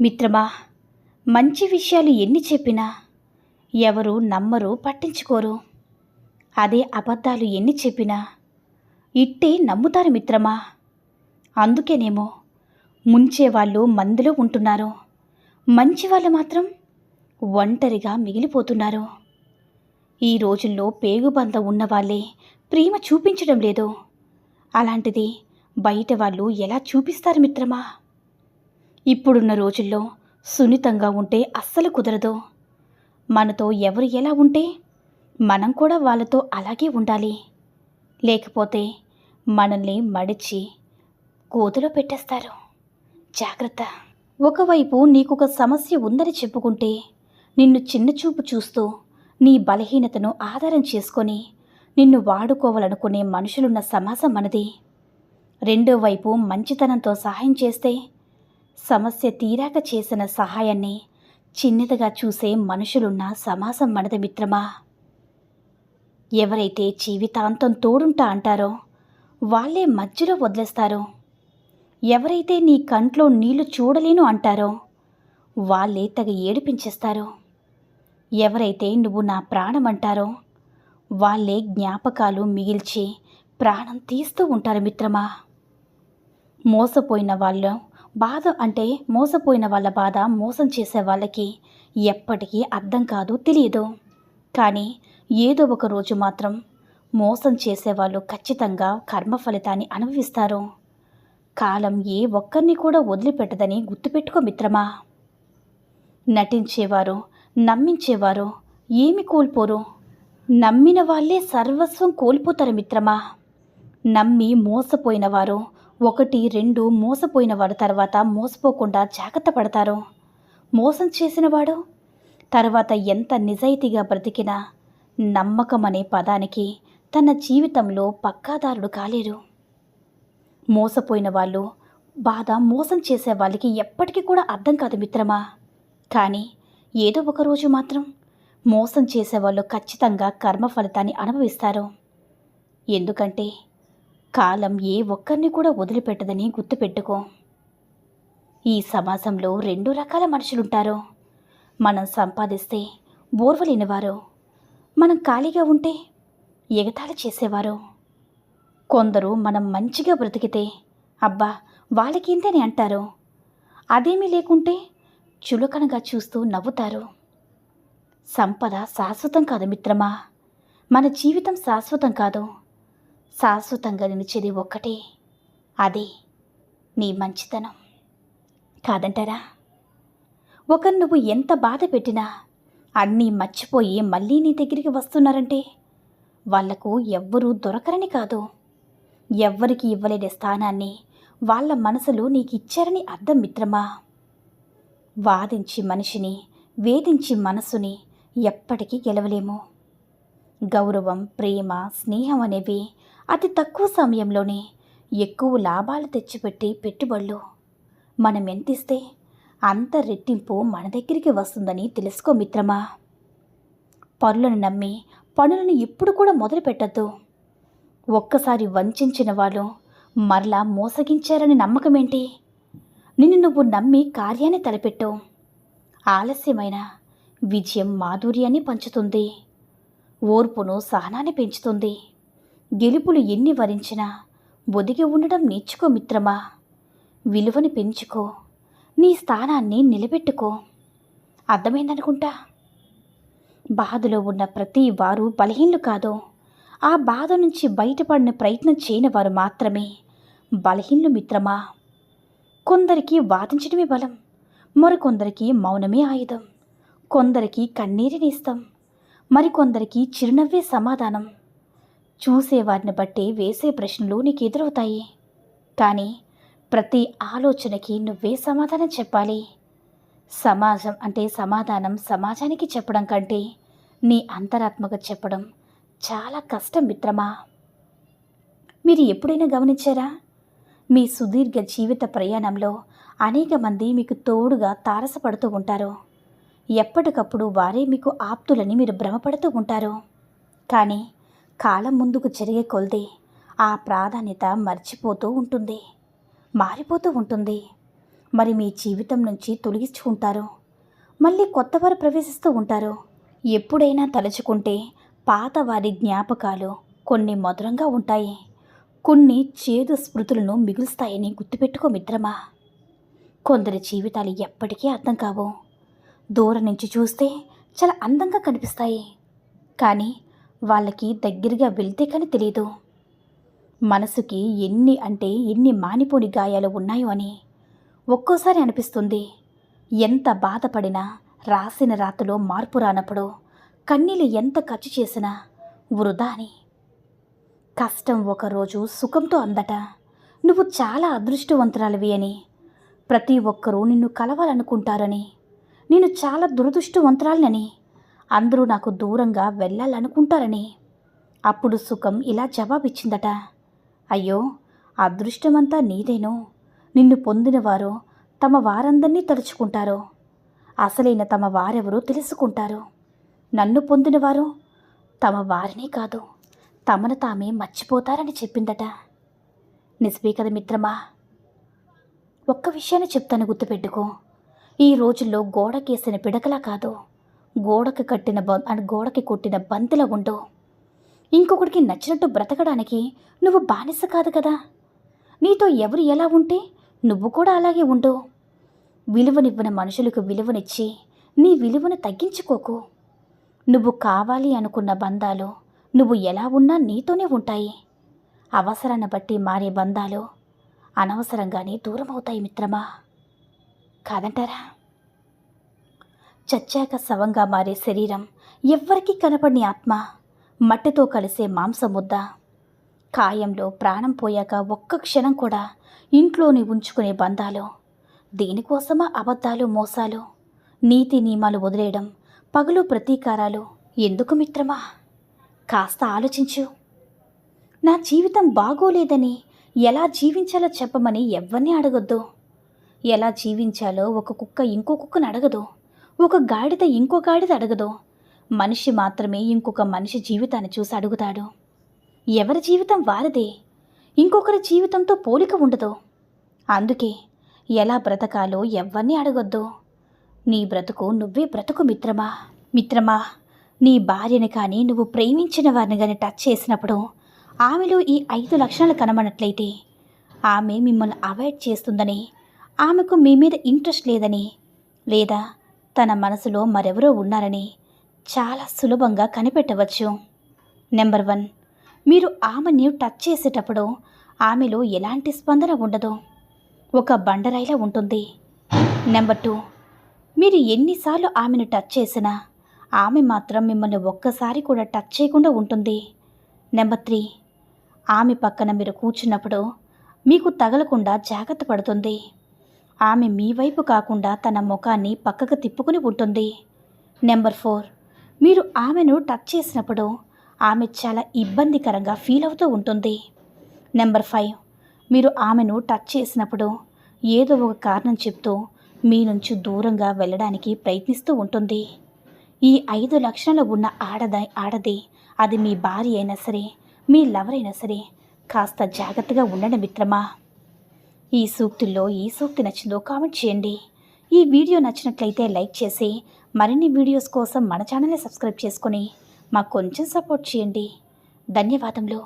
మిత్రమా మంచి విషయాలు ఎన్ని చెప్పినా ఎవరు నమ్మరు పట్టించుకోరు. అదే అబద్ధాలు ఎన్ని చెప్పినా ఇట్టే నమ్ముతారు మిత్రమా. అందుకేనేమో ముంచేవాళ్ళు మందిలో ఉంటున్నారు. మంచి వాళ్ళు మాత్రం ఒంటరిగా మిగిలిపోతున్నారు. ఈ రోజుల్లో పేగుబంద ఉన్నవాళ్ళే ప్రేమ చూపించడం లేదు. అలాంటిది బయట వాళ్ళు ఎలా చూపిస్తారు మిత్రమా? ఇప్పుడున్న రోజుల్లో సున్నితంగా ఉంటే అస్సలు కుదరదు. మనతో ఎవరు ఎలా ఉంటే మనం కూడా వాళ్ళతో అలాగే ఉండాలి. లేకపోతే మనల్ని మడిచి కోతులో పెట్టేస్తారు. జాగ్రత్త. ఒకవైపు నీకొక సమస్య ఉందని చెప్పుకుంటే నిన్ను చిన్నచూపు చూస్తూ నీ బలహీనతను ఆధారం చేసుకొని నిన్ను వాడుకోవాలనుకునే మనుషులున్న సమాజం మనది. రెండో వైపు మంచితనంతో సహాయం చేస్తే సమస్య తీరాక చేసిన సహాయాన్ని చిన్నదిగా చూసే మనుషులున్న సమాజం మనది మిత్రమా? ఎవరైతే జీవితాంతం తోడుంటా అంటారో వాళ్ళే మధ్యలో వదిలేస్తారో. ఎవరైతే నీ కంట్లో నీళ్ళు చూడలేను అంటారో వాళ్ళే తగ ఏడిపించేస్తారు. ఎవరైతే నువ్వు నా ప్రాణం అంటారో వాళ్ళే జ్ఞాపకాలు మిగిల్చి ప్రాణం తీస్తూ ఉంటారు మిత్రమా? మోసపోయిన వాళ్ళు బాధ అంటే మోసపోయిన వాళ్ళ బాధ మోసం చేసే వాళ్ళకి ఎప్పటికీ అర్థం కాదు తెలియదు. కానీ ఏదో ఒక రోజు మాత్రం మోసం చేసేవాళ్ళు ఖచ్చితంగా కర్మ ఫలితాన్ని అనుభవిస్తారు. కాలం ఏ ఒక్కరిని కూడా వదిలిపెట్టదని గుర్తుపెట్టుకో మిత్రమా. నటించేవారు నమ్మించేవారు ఏమి కోల్పోరు. నమ్మిన వాళ్ళే సర్వస్వం కోల్పోతారు మిత్రమా. నమ్మి మోసపోయిన వారు ఒకటి రెండు మోసపోయిన వాడు తర్వాత మోసపోకుండా జాగ్రత్త పడతారు. మోసం చేసినవాడు? తర్వాత ఎంత నిజాయితీగా బ్రతికినా నమ్మకం అనే పదానికి తన జీవితంలో పక్కాదారుడు కాలేరు. మోసపోయిన వాళ్ళు బాధ మోసం చేసే వాళ్ళకి ఎప్పటికీ కూడా అర్థం కాదు మిత్రమా? కానీ ఏదో ఒక రోజు మాత్రం మోసం చేసేవాళ్ళు ఖచ్చితంగా కర్మ ఫలితాన్ని అనుభవిస్తారు. ఎందుకంటే కాలం ఏ ఒక్కరిని కూడా వదిలిపెట్టదని గుర్తుపెట్టుకో. ఈ సమాజంలో రెండు రకాల మనుషులుంటారు. మనం సంపాదిస్తే బోర్వలేనివారు. మనం ఖాళీగా ఉంటే ఎగతాళి చేసేవారు. కొందరు మనం మంచిగా బ్రతికితే అబ్బా వాళ్ళకేంతని అంటారు. అదేమీ లేకుంటే చులకనగా చూస్తూ నవ్వుతారు. సంపద శాశ్వతం కాదు మిత్రమా. మన జీవితం శాశ్వతం కాదు. శాశ్వతంగా నిలిచేది ఒక్కటే. అది నీ మంచితనం. కాదంటారా? ఒకరు నువ్వు ఎంత బాధ పెట్టినా అన్నీ మర్చిపోయి మళ్ళీ నీ దగ్గరికి వస్తున్నారంటే వాళ్ళకు ఎవ్వరూ దొరకరని కాదు. ఎవ్వరికి ఇవ్వలేని స్థానాన్ని వాళ్ళ మనసులో నీకు ఇచ్చారని అర్థం మిత్రమా? వాదించి మనిషిని వేధించి మనసుని ఎప్పటికీ గెలవలేము. గౌరవం ప్రేమ స్నేహం అనేవి అతి తక్కువ సమయంలోనే ఎక్కువ లాభాలు తెచ్చిపెట్టి పెట్టుబడులు. మనం ఎంతిస్తే అంత రెట్టింపు మన దగ్గరికి వస్తుందని తెలుసుకో మిత్రమా? పనులను నమ్మి పనులను ఎప్పుడు కూడా మొదలు పెట్టద్దు ఒక్కసారి వంచిన వాళ్ళు మరలా మోసగించారని నమ్మకమేంటి? నిన్ను నువ్వు నమ్మి కార్యాన్ని తలపెట్టు. ఆలస్యమైన విజయం మాధుర్యాన్ని పంచుతుంది. ఓర్పును సహనాన్ని పెంచుతుంది. గెలుపులు ఎన్ని వరించినా ఒదిగి ఉండడం నేర్చుకో మిత్రమా. విలువని పెంచుకో. నీ స్థానాన్ని నిలబెట్టుకో. అర్థమైందనుకుంటా? బాధలో ఉన్న ప్రతి వారు బలహీనలు కాదు ఆ బాధ నుంచి బయటపడిన ప్రయత్నం చేయని వారు మాత్రమే బలహీనలు మిత్రమా. కొందరికి వాదించడమే బలం మరికొందరికి మౌనమే ఆయుధం. కొందరికి కన్నీరినిస్తాం మరికొందరికి చిరునవ్వే సమాధానం. చూసేవారిని బట్టి వేసే ప్రశ్నలు నీకు ఎదురవుతాయి కానీ ప్రతి ఆలోచనకి నువ్వే సమాధానం చెప్పాలి. సమాజం అంటే సమాధానం సమాజానికి చెప్పడం కంటే నీ అంతరాత్మకు చెప్పడం చాలా కష్టం మిత్రమా? మీరు ఎప్పుడైనా గమనించారా? మీ సుదీర్ఘ జీవిత ప్రయాణంలో అనేక మంది మీకు తోడుగా తారసపడుతూ ఉంటారు. ఎప్పటికప్పుడు వారే మీకు ఆప్తులని మీరు భ్రమపడుతూ ఉంటారు. కానీ కాలం ముందుకు జరిగే కొలది. ఆ ప్రాధాన్యత మర్చిపోతూ ఉంటుంది. మారిపోతూ ఉంటుంది. మరి మీ జీవితం నుంచి తొలగించుకుంటారు మళ్ళీ కొత్తవారు ప్రవేశిస్తూ ఉంటారు. ఎప్పుడైనా తలుచుకుంటే పాత వారి జ్ఞాపకాలు కొన్ని మధురంగా ఉంటాయి. కొన్ని చేదు స్మృతులను మిగులుస్తాయని గుర్తుపెట్టుకో మిత్రమా. కొందరి జీవితాలు ఎప్పటికీ అర్థం కావు. దూరం నుంచి చూస్తే చాలా అందంగా కనిపిస్తాయి. కానీ వాళ్ళకి దగ్గరగా వెళ్తే కానీ తెలియదు మనసుకి ఎన్ని అంటే ఎన్ని మానిపోని గాయాలు ఉన్నాయో అని ఒక్కోసారి అనిపిస్తుంది. ఎంత బాధపడినా రాసిన రాతలో మార్పు రానప్పుడు కన్నీళ్ళు ఎంత ఖర్చు చేసినా వృధా అని. కష్టం ఒకరోజు సుఖంతో అందట. నువ్వు చాలా అదృష్టవంతురాలివి అని. ప్రతి ఒక్కరూ నిన్ను కలవాలనుకుంటారని. నేను చాలా దురదృష్టవంతురాలినని. అందరూ నాకు దూరంగా వెళ్ళాలనుకుంటారని. అప్పుడు సుఖం ఇలా జవాబిచ్చిందట. అయ్యో అదృష్టమంతా నీదేనో. నిన్ను పొందినవారు తమ వారందరినీ తలుచుకుంటారు. అసలైన తమ వారెవరో తెలుసుకుంటారు. నన్ను పొందినవారు తమ వారినే కాదు తమను తామే మర్చిపోతారని చెప్పిందట. నిజమే కదా మిత్రమా? ఒక్క విషయాన్ని చెప్తాను గుర్తుపెట్టుకో. ఈ రోజుల్లో గోడకేసిన పిడకలా కాదు. గోడకి కట్టిన బ గోడకి కొట్టిన బంతిలా ఉండు. ఇంకొకడికి నచ్చినట్టు బ్రతకడానికి నువ్వు బానిస కాదు కదా. నీతో ఎవరు ఎలా ఉంటే నువ్వు కూడా అలాగే ఉండు. విలువనివ్వని మనుషులకు విలువనిచ్చి నీ విలువను తగ్గించుకోకు. నువ్వు కావాలి అనుకున్న బంధాలు నువ్వు ఎలా ఉన్నా నీతోనే ఉంటాయి. అవసరాన్ని బట్టి మారే బంధాలు అనవసరంగానే దూరం అవుతాయి మిత్రమా. కాదంటారా? చచ్చాక శవంగా మారే శరీరం ఎవ్వరికీ కనపడని ఆత్మ మట్టితో కలిసే మాంసముద్ద. కాయంలో ప్రాణం పోయాక ఒక్క క్షణం కూడా ఇంట్లోని ఉంచుకునే బంధాలు దేనికోసమా అబద్ధాలు మోసాలు నీతి నియమాలు వదిలేయడం పగులు ప్రతీకారాలు ఎందుకు మిత్రమా? కాస్త ఆలోచించు. నా జీవితం బాగోలేదని ఎలా జీవించాలో చెప్పమని ఎవ్వరిని అడగొద్దు. ఎలా జీవించాలో ఒక కుక్క ఇంకో కుక్కను అడగదు. ఒక గాడిద ఇంకో గాడిద అడగదు. మనిషి మాత్రమే ఇంకొక మనిషి జీవితాన్ని చూసి అడుగుతాడు. ఎవరి జీవితం వారిదే? ఇంకొకరి జీవితంతో పోలిక ఉండదు. అందుకే ఎలా బ్రతకాలో ఎవరిని అడగొద్దు. నీ బ్రతుకు నువ్వే బ్రతుకు మిత్రమా? మిత్రమా నీ భార్యని కానీ నువ్వు ప్రేమించిన వారిని కానీ టచ్ చేసినప్పుడు ఆమెలో ఈ ఐదు లక్షణాలు కనబడినట్లయితే ఆమె మిమ్మల్ని అవాయిడ్ చేస్తుందని ఆమెకు మీ మీద ఇంట్రెస్ట్ లేదని లేదా తన మనసులో మరెవరో ఉన్నారని చాలా సులభంగా కనిపెట్టవచ్చు. నెంబర్ వన్ మీరు ఆమెని టచ్ చేసేటప్పుడు ఆమెలో ఎలాంటి స్పందన ఉండదు. ఒక బండరాయిలా ఉంటుంది. నెంబర్ టూ మీరు ఎన్నిసార్లు ఆమెను టచ్ చేసినా ఆమె మాత్రం మిమ్మల్ని ఒక్కసారి కూడా టచ్ చేయకుండా ఉంటుంది. నెంబర్ త్రీ ఆమె పక్కన మీరు కూర్చున్నప్పుడు మీకు తగలకుండా జాగ్రత్త పడుతుంది. ఆమె మీ వైపు కాకుండా తన ముఖాన్ని పక్కకు తిప్పుకుని ఉంటుంది. Number four. మీరు ఆమెను టచ్ చేసినప్పుడు ఆమె చాలా ఇబ్బందికరంగా ఫీల్ అవుతూ ఉంటుంది. Number five. మీరు ఆమెను టచ్ చేసినప్పుడు ఏదో ఒక కారణం చెప్తూ మీ నుంచి దూరంగా వెళ్ళడానికి ప్రయత్నిస్తూ ఉంటుంది. ఈ ఐదు లక్షణాలు ఉన్న ఆడద ఆడది అది మీ భార్య అయినా సరే మీ లవర్ అయినా సరే కాస్త జాగ్రత్తగా ఉండండి మిత్రమా? ఈ సూక్తుల్లో ఈ సూక్తి నచ్చిందో కామెంట్ చేయండి. ఈ వీడియో నచ్చినట్లయితే లైక్ చేసి మరిన్ని వీడియోస్ కోసం మన ఛానల్ని సబ్స్క్రైబ్ చేసుకొని మాకు కొంచెం సపోర్ట్ చేయండి. ధన్యవాదములు.